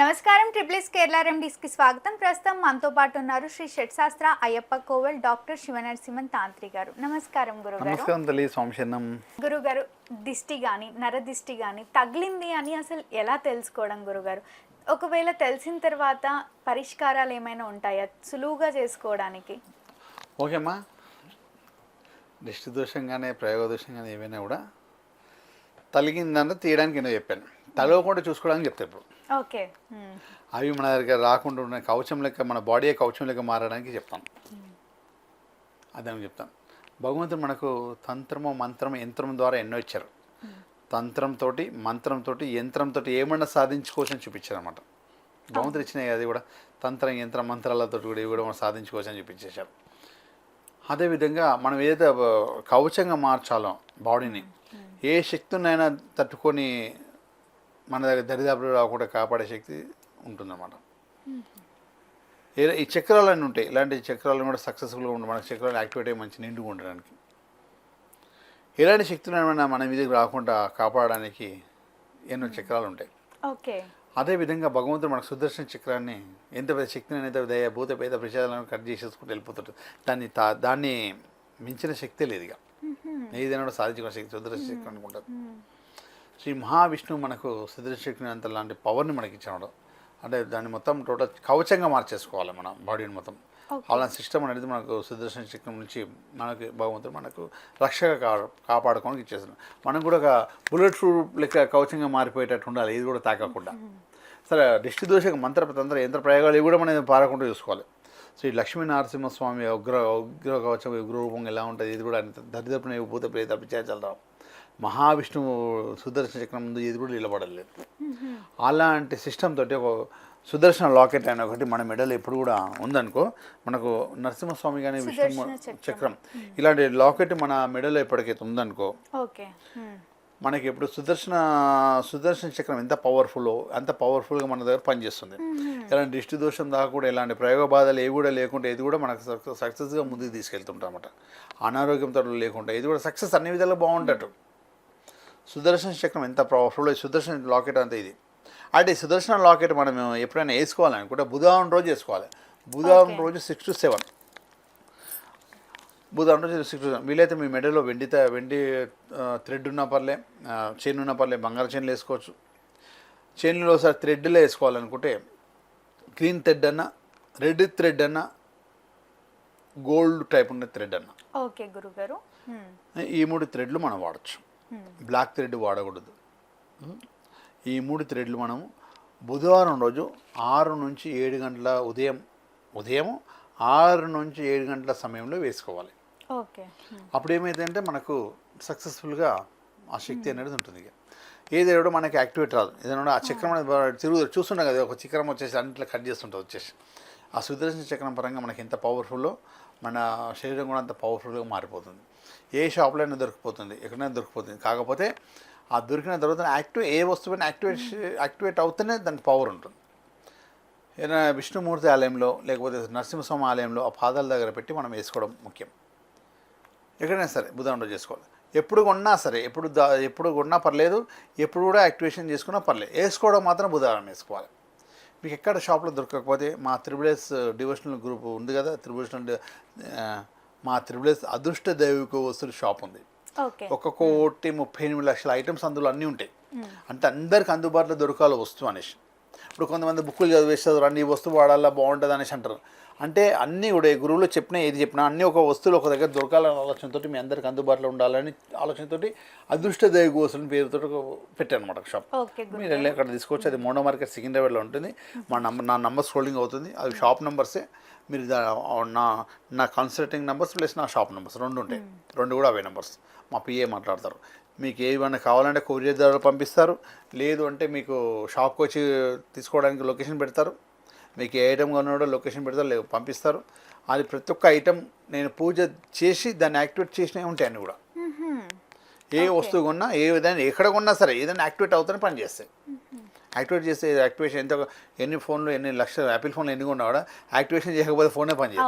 నమస్కారం ట్రిప్లిస్ కేరళ రెమెడీస్కి స్వాగతం. ప్రస్తుతం మనతో పాటు ఉన్నారు శ్రీ షట్శాస్త్ర అయ్యప్ప కోవల్ డాక్టర్ శివనరసింహన్ తాంత్రి గారు. నమస్కారం గురుగారు. గురుగారు దిష్టి కానీ నరదిష్టి కానీ తగిలింది అని అసలు ఎలా తెలుసుకోవడం గురుగారు? ఒకవేళ తెలిసిన తర్వాత పరిష్కారాలు ఏమైనా ఉంటాయా సులువుగా చేసుకోవడానికి? ఓకేమ్మా దిష్టి దోషం కానీ ప్రయోగ దోషం కానీ ఏమైనా కూడా తలిగిందంటే తీయడానికి నేను చెప్పాను. తలవకుండా చూసుకోవడానికి చెప్తాను ఇప్పుడు. ఓకే. అవి మన దగ్గర రాకుండా ఉన్న కవచం లెక్క మన బాడీ కవచం లెక్క మారడానికి చెప్తాను అదే చెప్తాను. భగవంతుడు మనకు తంత్రము మంత్రము యంత్రం ద్వారా ఎన్నో ఇచ్చారు. తంత్రంతో మంత్రంతో యంత్రంతో ఏమన్నా సాధించుకోవచ్చని చూపించారు అనమాట భగవంతుడు ఇచ్చినాయి అది కూడా తంత్రం యంత్ర మంత్రాలతో కూడా ఇవి కూడా మనం సాధించుకోవచ్చని చూపించేశారు. అదేవిధంగా మనం ఏదైతే కవచంగా మార్చాలో బాడీని ఏ శక్తినైనా తట్టుకొని మన దగ్గర దరిదాపులు రాకుండా కాపాడే శక్తి ఉంటుందన్నమాట. ఈ చక్రాలన్నీ ఉంటాయి. ఇలాంటి చక్రాలను కూడా సక్సెస్ఫుల్గా ఉండి మన చక్రాలు యాక్టివేట్ అయ్యి మంచి నిండుగా ఉండడానికి. ఎలాంటి శక్తులైనా మన మీదకి రాకుండా కాపాడడానికి ఎన్నో చక్రాలు ఉంటాయి. ఓకే. అదేవిధంగా భగవంతుడు మనకు సుదర్శన చక్రాన్ని ఎంత పెద్ద శక్తిని ఎంత దయ భూత పేద ప్రసాదాలను కట్ చేసేసుకుంటూ వెళ్ళిపోతుంటాడు దాన్ని తా దాన్ని మించిన శక్తే లేదు ఇక. ఏదైనా కూడా సాధించుకునే శక్తి సుదర్శన శక్తి అనుకుంటారు. శ్రీ మహావిష్ణువు మనకు సుదర్శన శక్తిని అంత లాంటి పవర్ని మనకి ఇచ్చినాడు అంటే దాన్ని మొత్తం టోటల్ కవచంగా మార్చేసుకోవాలి మన బాడీని మొత్తం. అలా సిస్టమ్ అనేది మనకు సుదర్శన చక్రం నుంచి మనకి భగవంతుడు మనకు రక్షగా కా కాపాడుకోవడానికి ఇచ్చేస్తున్నాం మనం కూడా ఒక బుల్లెట్ ప్రూఫ్ లెక్క కవచంగా మారిపోయేటట్టు ఉండాలి. ఇది కూడా తాకకుండా. సరే దిష్టి దోషక మంత్ర తంత్ర యంత్ర ప్రయోగాలు ఇవి కూడా మనం పారకుండా చూసుకోవాలి. శ్రీ లక్ష్మీ నరసింహస్వామి ఉగ్ర ఉగ్ర కవచం ఉగ్ర రూపం ఎలా ఉంటుంది ఇది కూడా దరిదప్పున భూత ప్రేత పిచాచలరావు మహావిష్ణువు సుదర్శన చక్రం ముందు ఇది కూడా నిలబడలేదు. అలాంటి సిస్టమ్ తోటి ఒక సుదర్శన లాకెట్ అనే ఒకటి మన మెడల్ ఎప్పుడు కూడా ఉందనుకో మనకు నరసింహస్వామి కానీ విష్ణు చక్రం. చక్రం. ఇలాంటి లాకెట్ మన మెడలో ఎప్పటికైతే ఉందనుకో ఓకే. ఉమ్. మనకి ఇప్పుడు సుదర్శన సుదర్శన చక్రం ఎంత పవర్ఫుల్ అంత పవర్ఫుల్గా మన దగ్గర పనిచేస్తుంది. ఎలాంటి దృష్టి దోషం దాకా కూడా ఎలాంటి ప్రయోగ బాధలు ఏవి కూడా లేకుండా ఇది కూడా మనకు సక్సెస్ సక్సెస్గా ముందుకు తీసుకెళ్తుంటామట. అనారోగ్యంతో లేకుండా ఇది కూడా సక్సెస్ అన్ని విధాలుగా బాగుంటట్టు. సుదర్శన చక్రం ఎంత పవర్ఫుల్ సుదర్శన లాకెట్ అంత ఇది. అంటే సుదర్శన లాకెట్ మనం ఎప్పుడైనా వేసుకోవాలనుకుంటే బుధవారం రోజు వేసుకోవాలి. బుధవారం. రోజు సిక్స్ టు సెవెన్ బుధవారం రోజు సిక్స్ టు సెవెన్ వీలైతే మీ మెడలో వెండి వెండి థ్రెడ్ ఉన్నా పర్లే చైన్ ఉన్నా పర్లే బంగారు చైన్లు వేసుకోవచ్చు. చైన్లో ఒకసారి థ్రెడ్లో వేసుకోవాలనుకుంటే గ్రీన్ థ్రెడ్ అన్న రెడ్ థ్రెడ్ అన్న గోల్డ్ టైప్ ఉన్న థ్రెడ్ అన్న. ఓకే గురుగారు. ఈ మూడు థ్రెడ్లు మనం వాడచ్చు. బ్లాక్ థ్రెడ్ వాడకూడదు. ఈ మూడు థ్రెడ్లు మనం బుధవారం రోజు ఆరు నుంచి ఏడు గంటల ఉదయం ఉదయం ఆరు నుంచి ఏడు గంటల సమయంలో వేసుకోవాలి. ఓకే. అప్పుడు ఏమైందంటే మనకు సక్సెస్ఫుల్గా ఆ శక్తి అనేది ఉంటుంది ఇక. ఏది కూడా మనకి యాక్టివేట్ రాదు. ఏదైనా ఆ చక్రం అనేది బాగా తిరుగు చూస్తుంటాం కదా ఒక చక్రం వచ్చేసి అన్నిట్లో కట్ చేస్తుంటుంది వచ్చేసి. ఆ సుదర్శన చక్రం పరంగా మనకి ఎంత పవర్ఫుల్లో మన శరీరం కూడా అంత పవర్ఫుల్గా మారిపోతుంది. ఏ షాప్లో అయినా దొరికిపోతుంది ఎక్కడైనా దొరికిపోతుంది. కాకపోతే ఆ దొరికిన తర్వాత యాక్టివ్ ఏ వస్తువైనా యాక్టివేట్ యాక్టివేట్ అవుతూనే దానికి పవర్ ఉంటుంది. ఏదైనా విష్ణుమూర్తి ఆలయంలో లేకపోతే నరసింహస్వామి ఆలయంలో ఆ పాదాల దగ్గర పెట్టి మనం వేసుకోవడం ముఖ్యం. ఎక్కడైనా సరే రోజు చేసుకోవాలి. ఎప్పుడు కొన్నా సరే ఎప్పుడు దా ఎప్పుడు కొన్నా పర్లేదు ఎప్పుడు కూడా యాక్టివేషన్ చేసుకున్నా పర్లేదు. వేసుకోవడం మాత్రం బుధవారం వేసుకోవాలి. మీకు ఎక్కడ షాప్లో దొరకకపోతే మా త్రిబులెస్ డివోషనల్ గ్రూప్ ఉంది కదా త్రిబులెషనల్ మా త్రిబులెస్ అదృష్ట దైవిక వస్తువుల షాప్ ఉంది. ఒక కోటి ముప్పై ఎనిమిది లక్షల ఐటమ్స్ అందులో అన్నీ ఉంటాయి. అంటే అందరికి అందుబాటులో దొరకాలి వస్తువు అనేసి. ఇప్పుడు కొంతమంది బుక్కులు చదివేస్తారు రండి ఈ వస్తువు వాడాలా బాగుంటుంది అనేసి అంటారు. అంటే అన్నీ కూడా గురువులు చెప్పినా ఏది చెప్పినా అన్నీ ఒక వస్తువులు ఒక దగ్గర దొరకాలనే ఆలోచనతో మీ అందరికి అందుబాటులో ఉండాలని ఆలోచనతోటి అదృష్ట దైవ వస్తువుని పేరుతో పెట్టాను అనమాట షాప్. మీరు వెళ్ళి అక్కడ తీసుకోవచ్చు అది మోనో మార్కెట్ సికింద్రాబాద్లో ఉంటుంది. మా నంబర్ నా నంబర్ స్క్రోలింగ్ అవుతుంది. అది షాప్ నెంబర్సే. మీరు నా నా కన్సల్టింగ్ నెంబర్స్ ప్లస్ నా షాప్ నెంబర్స్ రెండు ఉంటాయి. రెండు కూడా అవే నెంబర్స్. మా పిఏ మాట్లాడతారు. మీకు ఏమైనా కావాలంటే కొరియర్ ద్వారా పంపిస్తారు. లేదు అంటే మీకు షాప్కి వచ్చి తీసుకోవడానికి లొకేషన్ పెడతారు. మీకు ఏ ఐటమ్ కొన్నాడో లొకేషన్ పెడతారు లేదు పంపిస్తారు. అది ప్రతి ఒక్క ఐటమ్ నేను పూజ చేసి దాన్ని యాక్టివేట్ చేసినవి ఉంటాయి అన్నీ కూడా. ఏ వస్తువు కొన్నా ఏ విధంగా ఎక్కడ కొన్నా సరే ఏదైనా యాక్టివేట్ అవుతానే పని చేస్తాయి. యాక్టివేట్ చేస్తే యాక్టివేషన్ ఎంత ఎన్ని ఫోన్లు ఎన్ని లక్షలు యాపిల్ ఫోన్లు ఎన్ని కొన్నా కూడా యాక్టివేషన్ చేయకపోతే ఫోనే పని చేయదు.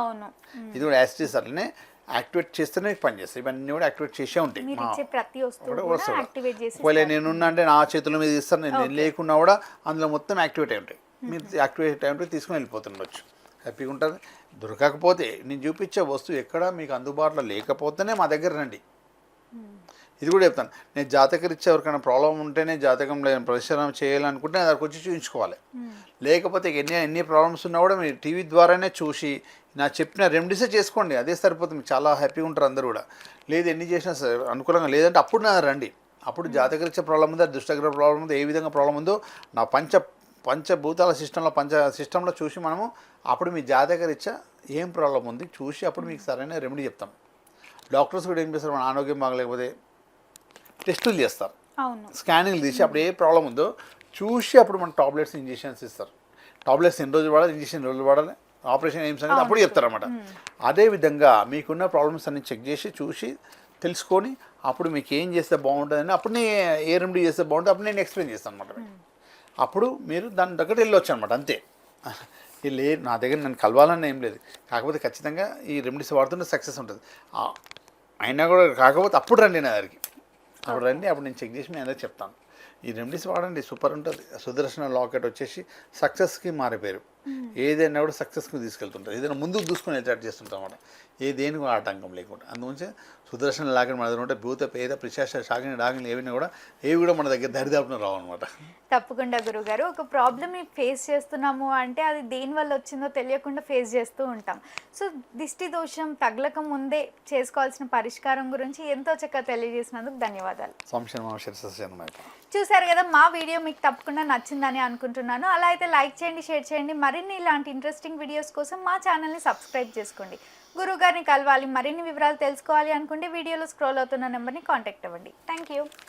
ఉమ్. ఇది కూడా యాక్టివ్ అట్లనే యాక్టివేట్ చేస్తేనే పని చేస్తాయి. ఇవన్నీ కూడా యాక్టివేట్ చేసే ఉంటాయి. ఒకవేళ నేనున్నా అంటే నా చేతుల మీద ఇస్తాను నేను నేను లేకున్నా కూడా అందులో మొత్తం యాక్టివేట్ అయి ఉంటాయి. మీరు యాక్టివేట్ టైంలో తీసుకుని వెళ్ళిపోతుండొచ్చు. హ్యాపీగా ఉంటుంది దొరకకపోతే నేను చూపించే వస్తువు ఎక్కడ మీకు అందుబాటులో లేకపోతేనే మా దగ్గర రండి. ఇది కూడా చెప్తాను. నేను జాతకం ఇచ్చే ఎవరికైనా ప్రాబ్లం ఉంటేనే జాతకం పరిశ్రమ చేయాలనుకుంటే నేను అక్కడికి వచ్చి చూపించుకోవాలి లేకపోతే ఎన్ని ఎన్ని ప్రాబ్లమ్స్ ఉన్నా కూడా మీరు టీవీ ద్వారానే చూసి నా చెప్పిన రెమెడీసే చేసుకోండి. అదే సరిపోతుంది. మీకు చాలా హ్యాపీగా ఉంటారు అందరూ కూడా. లేదు ఎన్ని చేసినా సరే అనుకూలంగా లేదంటే అప్పుడు నా రండి. అప్పుడు జాతకరీత్యా ప్రాబ్లం ఉందో దుష్టగ్రహ ప్రాబ్లం ఉందో ఏ విధంగా ప్రాబ్లం ఉందో నా పంచ పంచభూతాల సిస్టంలో పంచ సిస్టంలో చూసి మనము అప్పుడు మీ జాతకరీత్యా ఏం ప్రాబ్లం ఉంది చూసి అప్పుడు మీకు సరైన రెమెడీ చెప్తాం. డాక్టర్స్ కూడా ఏం చేస్తారు? మన ఆరోగ్యం బాగలేకపోతే టెస్టులు చేస్తారు. అవును. స్కానింగ్ తీసి అప్పుడు ఏ ప్రాబ్లం ఉందో చూసి అప్పుడు మన టాబ్లెట్స్ ఇంజెక్షన్స్ ఇస్తారు. టాబ్లెట్స్ ఎన్ని రోజులు వాడాలి? ఇంజెక్షన్ ఎన్ని రోజులు వాడాలి? ఆపరేషన్ ఏం సంగతి? అప్పుడు చెప్తారన్నమాట అదే విధంగా మీకున్న ప్రాబ్లమ్స్ అన్ని చెక్ చేసి చూసి తెలుసుకొని అప్పుడు మీకు ఏం చేస్తే బాగుంటుందని అప్పుడు నేను ఏ రెమెడీ చేస్తే బాగుంటుంది అప్పుడు నేను ఎక్స్ప్లెయిన్ చేస్తాను అనమాట అప్పుడు మీరు దాని దగ్గర వెళ్ళొచ్చు అనమాట అంతే లే నా దగ్గర నన్ను కలవాలని ఏం లేదు. కాకపోతే ఖచ్చితంగా ఈ రెమెడీస్ వాడుతుంటే సక్సెస్ ఉంటుంది. అయినా కూడా కాకపోతే అప్పుడు రండి నా దగ్గరికి. అప్పుడు రండి అప్పుడు నేను చెక్ చేసి నేను అందరికి చెప్తాను. ఈ రెమెడీస్ వాడండి సూపర్ ఉంటుంది. సుదర్శన లాకెట్ వచ్చేసి సక్సెస్కి మారిపోయారు. ఏదైనా కూడా సక్సెస్కి తీసుకెళ్తుంటారు. ఏదైనా ముందుకు దూసుకొని ఎట్లా చేస్తుంటాం అన్నమాట. ఏ దేనికి కూడా ఆటంకం లేకుండా. అందుగురించి సుదర్శన లాకెట్ మన దగ్గర ఉంటే భూత పేద ప్రశాస షాకిని డాకిని ఏమైనా కూడా ఏవి కూడా మన దగ్గర దరిదాపున రావు అనమాట తప్పకుండా గురుగారు. ఒక ప్రాబ్లమ్ని ఫేస్ చేస్తున్నాము అంటే అది దేని వల్ల వచ్చిందో తెలియకుండా ఫేస్ చేస్తూ ఉంటాం. సో దిష్టి దోషం తగలక ముందే చేసుకోవాల్సిన పరిష్కారం గురించి ఎంతో చక్కగా తెలియజేసినందుకు ధన్యవాదాలు. చూసారు కదా మా వీడియో మీకు తప్పకుండా నచ్చిందని అనుకుంటున్నాను. అలా అయితే లైక్ చేయండి షేర్ చేయండి. మరిన్ని ఇలాంటి ఇంట్రెస్టింగ్ వీడియోస్ కోసం మా ఛానల్ని సబ్స్క్రైబ్ చేసుకోండి. గురువు గారిని కలవాలి మరిన్ని వివరాలు తెలుసుకోవాలి అనుకుంటే వీడియోలో స్క్రోల్ అవుతున్న నెంబర్ని కాంటాక్ట్ అవ్వండి. Thank you